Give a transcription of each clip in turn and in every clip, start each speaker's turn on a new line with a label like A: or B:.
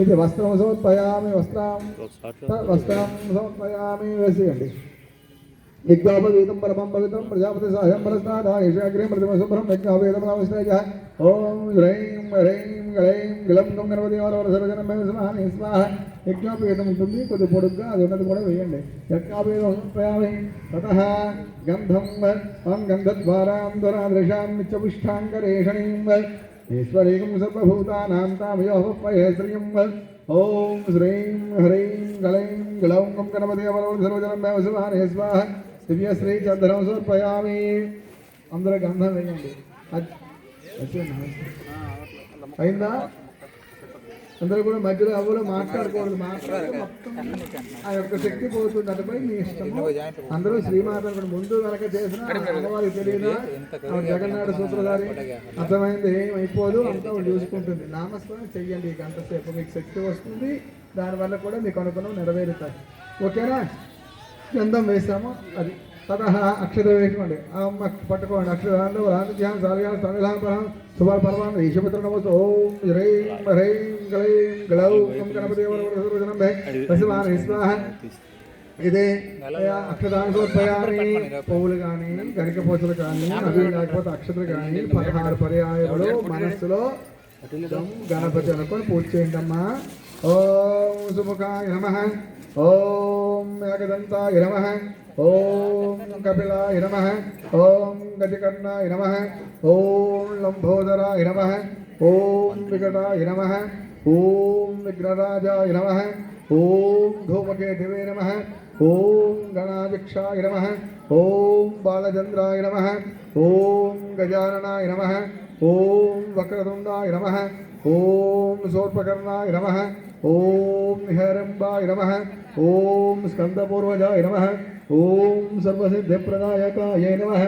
A: ఇది వస్త్రం సమర్పయామి వస్త్రం వస్త్రం సమర్పయామి వేసేయండి. యజ్ఞోపవీతం పరమం పవిత్రం ప్రజాపతి సాయం పరస్నాథాగ్రే ప్రతిమ శుభ్రం యజ్ఞోపేతం నమస్తే ఓం హ్రైం హ్రైం గ్లైం గ్లం గం గణపతి సర్వజనం స్వామి స్వాహ యజ్ఞోపేతం ఉంటుంది కొద్ది పొడుగ్గా అది ఉన్నది కూడా వేయండి. యజ్ఞోపేతం సమర్పయామి. తత గంధం గంధద్వారాం ధ్వరాదృశాం నిత్యపుష్టాంగరేషణీం. ఈశ్వరీం సర్వభూతానాం తామయోః పయే శ్రియం ఓం శ్రీం హ్రీం గలైం గ్లౌం గం గణపతి సర్వజనం మేవ శివానే స్వాహ దివ్యశ్రీ చంద్రం సమర్పయామి అందరూ గంధం వేయండి అయిందా అందరూ కూడా మధ్యలో ఎవరు మాట్లాడకూడదు మాట్లాడితే మొత్తం ఆ యొక్క శక్తి పోతుంది అటుపై మీ ఇష్టము. అందరూ శ్రీమాత. ముందు వెనక చేసిన అమ్మవారికి తెలియదా. ఆవిడ జగన్నాథ సూత్రధారి అర్థమైంది ఏం అయిపోదు అంతా చూసుకుంటుంది. నామస్మరణ చెయ్యండి ఈ గంట సేపు. మీకు శక్తి వస్తుంది దానివల్ల కూడా మీకు అనుకున్నాం నెరవేరుతాయి ఓకేనా? గంధం వేసాము అది. తతహ అక్షర వేసుకోండి ఆ అమ్మ పట్టుకోండి. అక్షరాలు రాంధ్యాం సార్యాలు సంవిధాన పరం సుభాల పరమాన్ ఈశపుత్ర నమస్తు. ఓం హ్రైం హ్రైం గ్లైం గ్లౌ. ఓం గణపతి సర్వజనం భే పశువాన్ స్వాహ ఇదే అక్షరాన్ని సమర్పయామి పువ్వులు కానీ గరిక పూసలు కానీ అవి లేకపోతే అక్షతలు కానీ పదహారు పర్యాయములు మనస్సులో గణపతి అనుకొని పూజ చేయండి అమ్మా ఓం సుముఖాయ నమ. ఓం ఏకదంతాయ నమ. ఓం కపిలాయ నమ ఓం గజకర్ణాయ నమ ఓం లంబోదరాయ నమ ఓం వికటాయ నమ ఓం విఘ్నరాజాయ నమ ఓం ధూమకేతువే నమ ఓం గణాధ్యక్షాయ నమ ఓం బాలచంద్రాయ నమ ఓం గజాననాయ నమ ఓం వక్రతుండాయ నమ ఓం శూర్పకర్ణాయ నమ ఓం నిహరంబాయ నమ ఓం స్కందపూర్వజాయ నమ ఓం సర్వసిద్ధిప్రదాయకాయ నమ.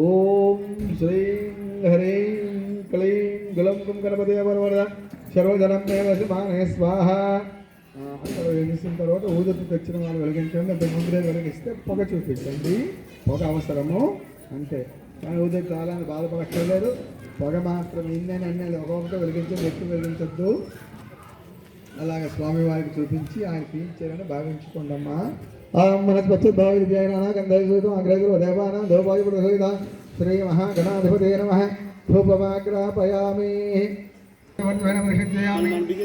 A: ఓం శ్రీం హ్రీం క్లీం గులం కుం గణపతి వరవర సర్వజనం దేవ స్వాహ. ఆ, అక్కడ తర్వాత ఊదత్తు తెచ్చిన వాళ్ళు వెలిగించండి. అంత ముందే వెలిగిస్తే పొగ చూపించండి. పొగ అవసరము అంతే. కానీ ఊదత్తు చాలా బాధపడక్కర్లేదు. పొగ మాత్రం ఇందని అన్నది ఒక్కొక్కటి వెలిగించండి. ఎక్కువ వెలిగించద్దు. అలాగే స్వామివారికి చూపించి ఆయన పీయించారని భావించుకోండమ్మా. మనస్పత్తి భావి విద్యాయన గంధైసూతం అగ్రజులు దేవాన దోపాయి శ్రీ మహాగణాధిపతే నమ ధూపమాగ్రాపయామి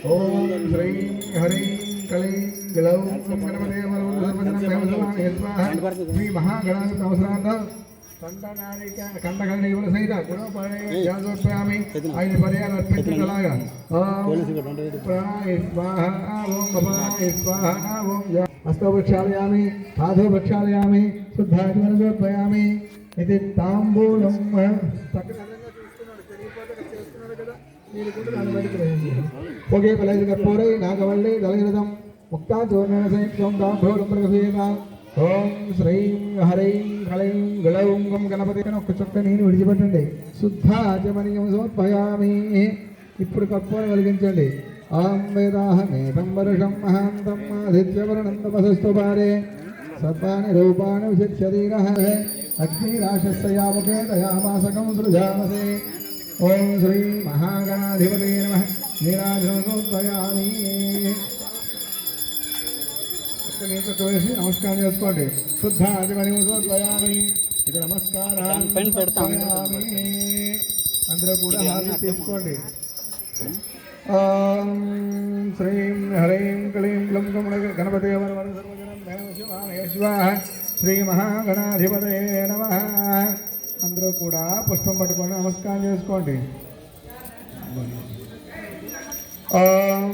A: ఓం శ్రీం హరీం క్లీం గ్లౌం గణపతే శ్రీ మహాగణాధిపతి అవసరాంత కంఠనాళిక కంఠకర్ణీయుల సహిత. గుణపడే జాగోత్పయామి ఐదు పర్యాలు అర్పించగలగా ఓం ప్రాణాయ స్వాహ ఓం భవాయ స్వాహ ఓం జా- హస్తో ప్రక్షాళయామి పాదో ప్రక్షాళయామి శుద్ధాత్మనోత్పయామి ఇది తాంబూలం. పొగే పలైదు కర్పూరై నాగవల్లి దళగిరదం ముక్తా చూర్ణ సంయుక్తం దాంభోరం ప్రగభేద ఓం శ్రీం హరైం. కళయం గళౌం గం గణపతి అని ఒక్క చొక్క నేను విడిచిపెట్టండి. శుద్ధ ఆచమనీయం సమర్పయామి. ఇప్పుడు కర్పూరం వెలిగించండి ఆం వేదాహమేతం వరుషం మహాంతం ఆదిత్యవరణం తపసస్తు పారే సర్వాణి రూపాణి విశిక్షరీర అగ్నిరాశస్య యావకే దయామాసకం సృజామసే. ఓం శ్రీ మహాగణాధిపతి నమ. నీరాజనోత్వయామి వేసి నమస్కారం చేసుకోండి. శుద్ధ ఆదిమనిమోత్వయామి ఇది నమస్కారం
B: పెన్ పెడతాం.
A: అందరూ కూడా హారతి తీసుకోండి. శ్రీం హరీం క్లీం క్లం కమల గణపతే శివాయ శ్రీ మహాగణాధిపతయే నమ. అందరూ కూడా పుష్పం పట్టుకొని నమస్కారం చేసుకోండి. ఓం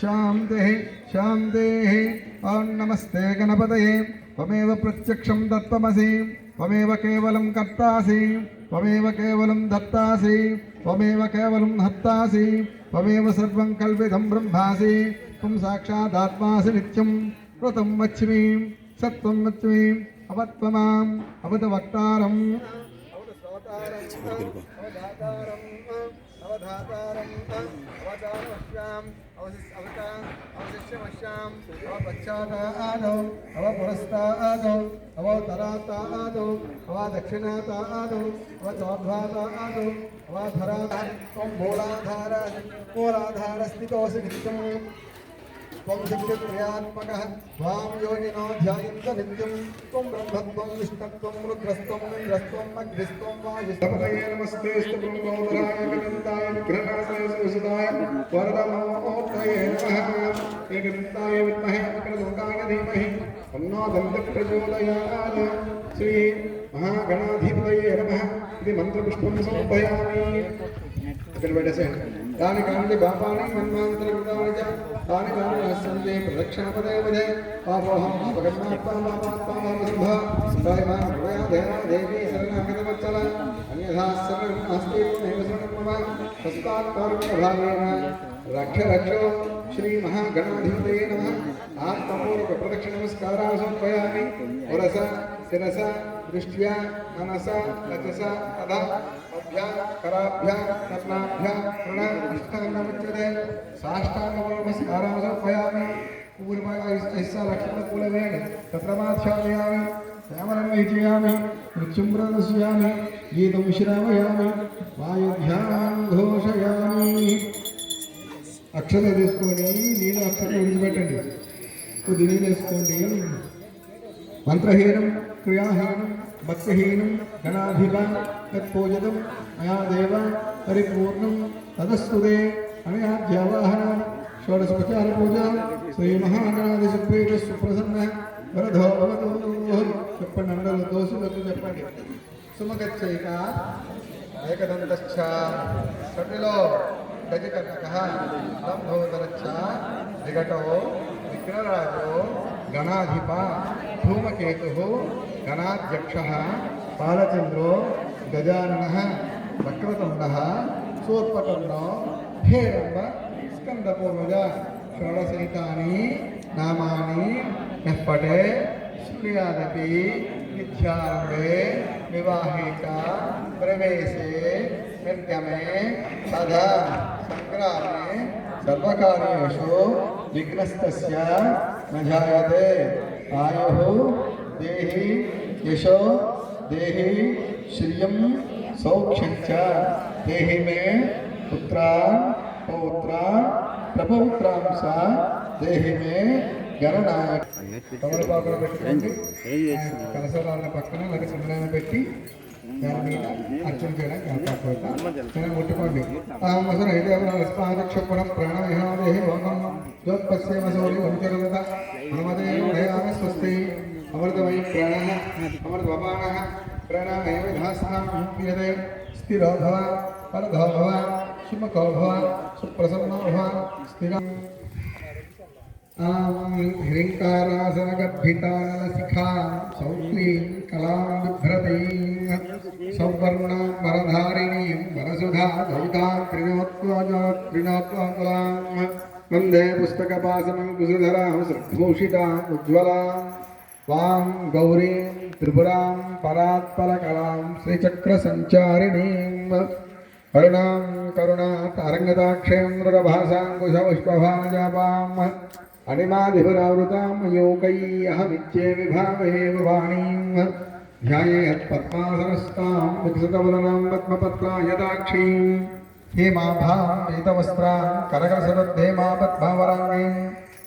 A: శాంతి శాంతి ఓం నమస్తే గణపతయే. త్వమేవ ప్రత్యక్షం దత్వమసి త్వమేవ కేవలం కర్తాసి. త్వమేవ కేవలం దత్తాసి. త్వమేవ కేవలం హత్తాసి. త్వమేవ సర్వం కల్విధం బ్రహ్మాసి. త్వం సాక్షాదాత్మాసి నిత్యం కృతం వచ్మీం సత్వం వచ్మీం అవత్వమాం. అవత వక్తారం అవధాతారం అవతారమశ్యాం అవశిష్ అవతాం అవశిష్యమశ్యాం అవపశ్చాతాదౌ అవపురస్తాదౌ అవతరాతాదౌ అవదక్షిణాతాదౌ అవచోర్ధ్వాతాదౌ అవధరాధార మూలాధార మూలాధార స్థితోసి నిత్యం त्वदिग्निर्क्रियात्मक त्वां योगिनो ध्यायन्त नित्यं त्वं ब्रह्मत्वं विष्णुत्वं रुद्रस्त्वं इन्द्रस्त्वं अग्निस्त्वं वायुस्तपतये नमस्तेस्तु ब्रह्मोदरायगनन्ताय विघ्ननाशाय सुसुताय वरदमोत्तये नमः। एकदन्ताय विद्महे अग्रलोकाय धीमहि तन्नो दन्तप्रचोदयाय श्री महागणाधिपतये नमः। इति मन्त्रपुष्पं समर्पयामि। अग्रवेडसे तानि कानि पापानि मन्मान्तरकृतानि च तानि कानि न सन्ति प्रदक्षिणपदे पदे पापोऽहं पापा पापात्मा पापसिंह स्वायमान् रोया दया देवी सरना शरणागतवत्सल अन्यथा सर्वमस्ति नैव शरणं मम तस्मात्कारुण्यभावेन रक्ष श्री महागणाधिपते नमः। आत्मपूर्वकप्रदक्षिणमस्कारासमर्पयामि वरस शिरस, दृष्ट्या, मनसा रजसा तथा ఆత్మపూర్వక కరాభ్య కర్ణాభ్య రుణ అష్టాంగముచ్యతే సాష్టాంగ నమస్కారాలు లక్ష్మణ కూలవేణి తత్రమాధ్యామయామి శ్యామలం వహిచయామి మృత్యుం ప్రదర్శయామి గీతం విశ్రామయామి వాయుధ్యానం ఘోషయామి అక్షత తీసుకొని నీళ్ళు అక్షత విడిచిపెట్టండి। కొద్ది నీళ్ళు వేసుకోండి మంత్రహీనం క్రియాహీనం భక్తిహీనం గణాధిప తత్పూజితం మయా దేవ పరిపూర్ణం తదస్తుదే అనయాధ్యావాహన షోడశోపచార పూజ శ్రీ మహాగణాది సుప్రీత సుప్రసన్న చెప్పండి అందరూ దోషులకు చెప్పండి సుమగచ్చైక ఏకదంతశ్చ షటిలో గజకర్ణక లంబోదరచ్చ విఘటో విఘ్నరాజో గణాధిప ధూమకేతు గణాధ్యక్ష బాలచంద్రో गजानन वक्रतुंड सूर्पतुण्डो हेरम्ब स्कंदपूर्वज षोडशैतानि नामानि यः पठे श्रूयादपि विद्यारम्भे प्रवेशे सदा न जायते आयु, देहि, यशो దేహి శ్రియం సౌఖ్యం దేహి మే పుత్రాన్ పౌత్రాన్ ప్రపౌత్రాంశ దేహి మే గణనాయక తమలపాకులు పెట్టుకోండి. కలసరాల పక్కన మరి సుందరాన్ని పెట్టి దాని అర్చన చేయడానికి ఏర్పాటు చేద్దాం ముట్టుకోండి. తామసర ప్రాణవిహాదేహి లోకం యోత్పశ్యేమ సౌరి హనుమదే స్వస్తి. अमृतमयि प्राणः अमृतवामानः प्राणामेव स्थिरो भव परधो भव सुमको भव, सुप्रसन्नो भव, स्थिरः। हिङ्कारासनगर्भितानलशिखा सौक्लीं कलां बिभ्रतीं सौवर्णां वरधारिणीं वरसुधा दौतां कृणोत्वजो वंदे पुस्तकपासनं कुसुधरां श्रद्धूषिताम् उज्ज्वलाम्। स्वां गौरीं त्रिपुरां परात्परकलां श्रीचक्रसञ्चारिणीं। करुणां करुणातारङ्गताक्षीं मृगभासाङ्कुशपुष्पभाजापाम् अनिमाधिपुरावृतां योगैऽहमित्ये विभावहे वाणीं ध्यायेयत्पद्मासनस्तां विकसितवदनां पद्मपत्रायदाक्षीं हेमाभां एतवस्त्रां करकरसदद्धेमा पद्मावराङ्गीम्।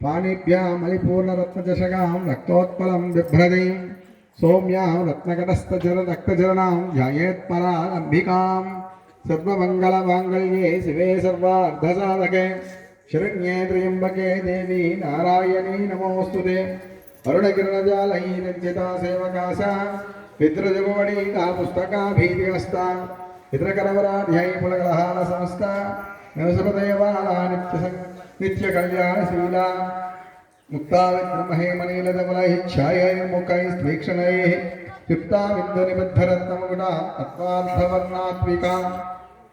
A: పాణిభ్యామలిపూర్ణరత్నజషగాం రక్తోత్పలం బిభ్రదీం సౌమ్యాం రత్నగటస్థర రక్తచరణాం ధ్యాయేత్పరాలంబికాం సర్వమంగళమాంగళ్యే శివే సర్వార్ధసాధకే శరణ్యే త్ర్యంబకే దేవి నారాయణీ నమోస్తుతే అరుణకిరణజాలయీ రంజితా సేవకాశ విద్రజగోడీ కా పుస్తకా భీతిగ్రస్త ఇతరకరవరాధ్యాయీ పులగలహాల సంస్థ నివసపదేవాలా నిత్యసంగ నిత్య కళ్యాణ శూల ముక్తావిగ్రమహే స్వీక్షణై యుక్తా నిబద్ధరత్నముగుణ తత్వార్థవర్ణాత్మికా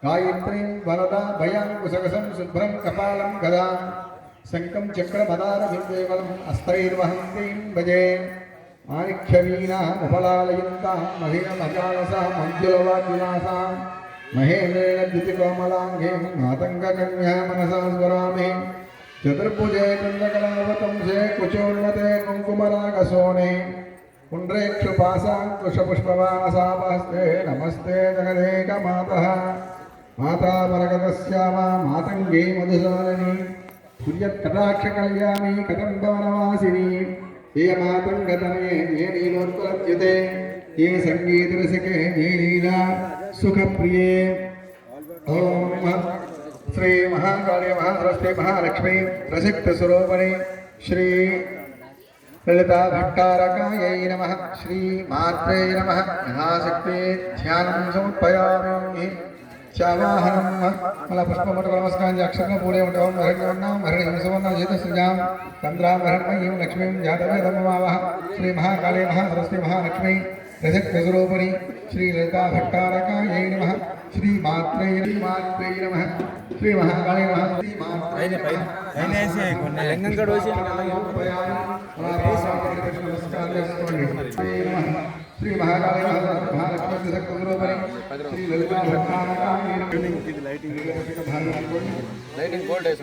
A: గాయత్రీం వరద భయం కుశకసం శుభ్రం కపాలం గదా శంఖం చక్రపదార విందేవలం భజే మాణిక్యవీనా ఉపలాలయంతా మహిళ మజాలస महेन्द्रेण द्युतिकोमलाङ्गीं मातङ्गकन्या मनसा स्मरामि चतुर्भुजे चन्द्रकलावतंसे कुचोन्नते कुङ्कुमरागसोने पुण्ड्रेक्षुपाशाङ्कुशपुष्पवासापहस्ते नमस्ते जगदेकमातः। माता वरगतस्यामा मातङ्गी मधुसारिणी। तुर्यत्कटाक्षकल्याणी कदम्बवनवासिनी। ये मातङ्गतनये ये नीलोत्पलद्युते ये सङ्गीतरसिके, ये लीला। सुखप्रिये। श्री महाकाले महासरस्वती महालक्ष्मी प्रसिक्तसरोवरे श्री ललिता भट्टारकायै नमः। श्रीमात्रे नमः। महाशक्ते ध्यानं समर्पयामि। श्यावाहनं फलपुष्पमटकलमस्काञ्जाक्षरपूरे मटवं हरिणां हरिणिंसवर्णजितसृजां चन्द्रां महालक्ष्मी జాతవేదమావహ శ్రీ మహాకాళి మహాసరస్వతి మహాలక్ష్మి ప్రసిద్ధ స్వరూపిణి శ్రీ లలితా భట్టారకాయై నమ శ్రీ మాత్రే మాత్రే నమ శ్రీ మహాకాళి నమ శ్రీ శ్రీ మహాకాళి మహాలక్ష్మి సకృపరి శ్రీ లలితా
B: లైటింగ్
A: భట్టారకాయ